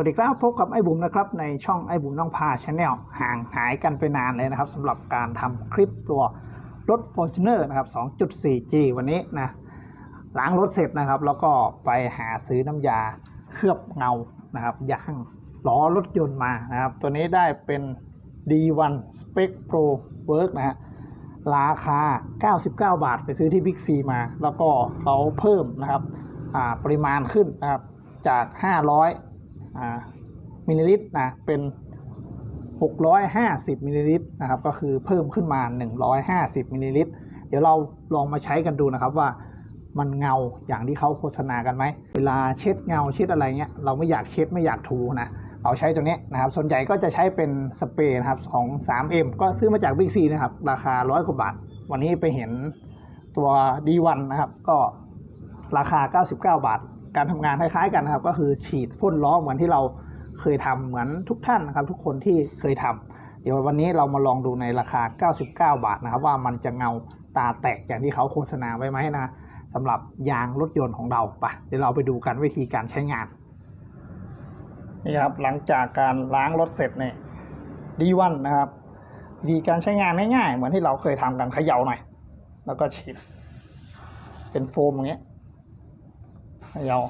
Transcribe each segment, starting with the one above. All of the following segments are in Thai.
วัสดีครับพบกับไอ้บุ๋มนะครับในช่องไอ้บุ๋มน้องพาชาแนลห่างหายกันไปนานเลยนะครับสำหรับการทำคลิปตัวรถ Fortuner นะครับ 2.4G วันนี้นะล้างรถเสร็จนะครับ แล้วก็ไปหาซื้อน้ำยาเคลือบเงานะครับยางล้อรถยนต์มานะครับ ตัวนี้ได้เป็น D1 Spec Pro Work นะฮะราคา 99 บาทไปซื้อที่ Big C มา แล้วก็เขาเพิ่มนะครับปริมาณขึ้นนะครับจาก 500อ่า มิลลิลิตรนะเป็น 650มิลลิลิตรนะครับก็คือเพิ่มขึ้นมา 150มิลลิลิตรเดี๋ยวเราลองมาใช้กันดูนะครับว่ามันเงาอย่างที่เขาโฆษณากันไหม เวลาเช็ดเงาเช็ดอะไรเงี้ยเราไม่อยากเช็ดไม่อยากถูนะเราใช้ตัวนี้นะครับ ส่วนใหญ่ก็จะใช้เป็นสเปรย์นะครับของ 3M ก็ซื้อมาจาก Big C นะครับ ราคา100กว่าบาท วันนี้ไปเห็นตัว D1 นะครับ ก็ราคา 99 บาท การทำงานคล้ายๆกันนะครับ ก็คือฉีดพ่นล้อเหมือนที่เราเคยทำเหมือนทุกท่านนะครับ ทุกคนที่เคยทำเดี๋ยววันนี้เรามาลองดูในราคา 99 บาทนะครับ ว่ามันจะเงาตาแตกอย่างที่เขาโฆษณาไว้ไหมนะสำหรับยางรถยนต์ของเราไปะเดี๋ยวเราไปดูกันวิธีการใช้งานนี่ครับหลังจากการล้างรถเสร็จเนี่ยดีวันนะครับวิธีการใช้งานง่ายๆ เหมือนที่เราเคยทำกันเขย่าหน่อย แล้วก็ฉีดเป็นโฟมอย่างเงี้ย ย่า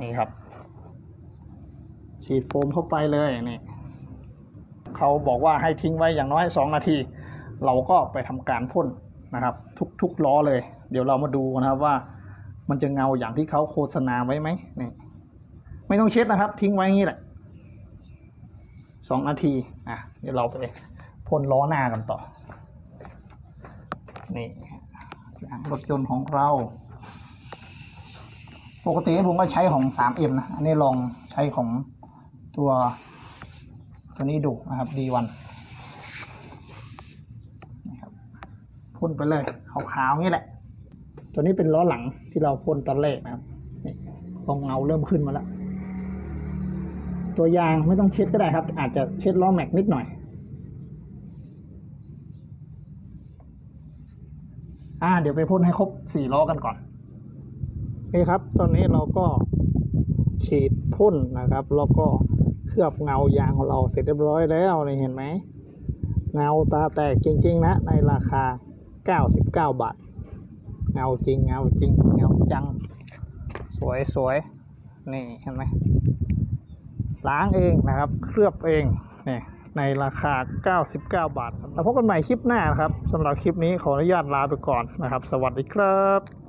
นี่ครับ ฉีดโฟมเข้าไปเลยนี่เขาบอกว่าให้ทิ้งไว้อย่างน้อย 2 นาที เราก็ไปทำการพ่นนะครับ ทุกๆล้อเลย เดี๋ยวเรามาดูนะครับว่ามันจะเงาอย่างที่เขาโฆษณาไว้ไหมนี่ไม่ต้องเช็ดนะครับ ทิ้งไว้อย่างนี้แหละสองนาที อะ เดี๋ยวเราไปพ่นล้อหน้ากันต่อ นี่ยางรถยนต์ของเรา ปกติผมก็ใช้ของ 3M นะ อันนี้ลองใช้ของตัวตัวนี้ดูนะครับ D1 นะครับพ่นไปเลยขาวๆนี่แหละ ตัวนี้เป็นล้อหลังที่เราพ่นตอนแรกนะครับนี่ตรงเงาเริ่มขึ้นมาแล้ว ตัวยางไม่ต้องเช็ดก็ได้ครับ อาจจะเช็ดล้อแม็กนิดหน่อย อ่า เดี๋ยวไปพ่นให้ครบสี่ล้อกันก่อนนี่ครับ ตอนนี้เราก็ฉีดพ่นนะครับ แล้วก็เคลือบเงายางของเราเสร็จเรียบร้อยแล้วนี่เห็นไหมเงาตาแตกจริง ๆ นะ ในราคา 99 บาท เงาจริง เงาจริง เงาจัง สวยสวยนี่เห็นไหมล้างเองนะครับ เคลือบเองนี่ ในราคา 99 บาท แล้วพบกันใหม่คลิปหน้านะครับสำหรับคลิปนี้ขออนุญาตลาไปก่อนนะครับ สวัสดีครับ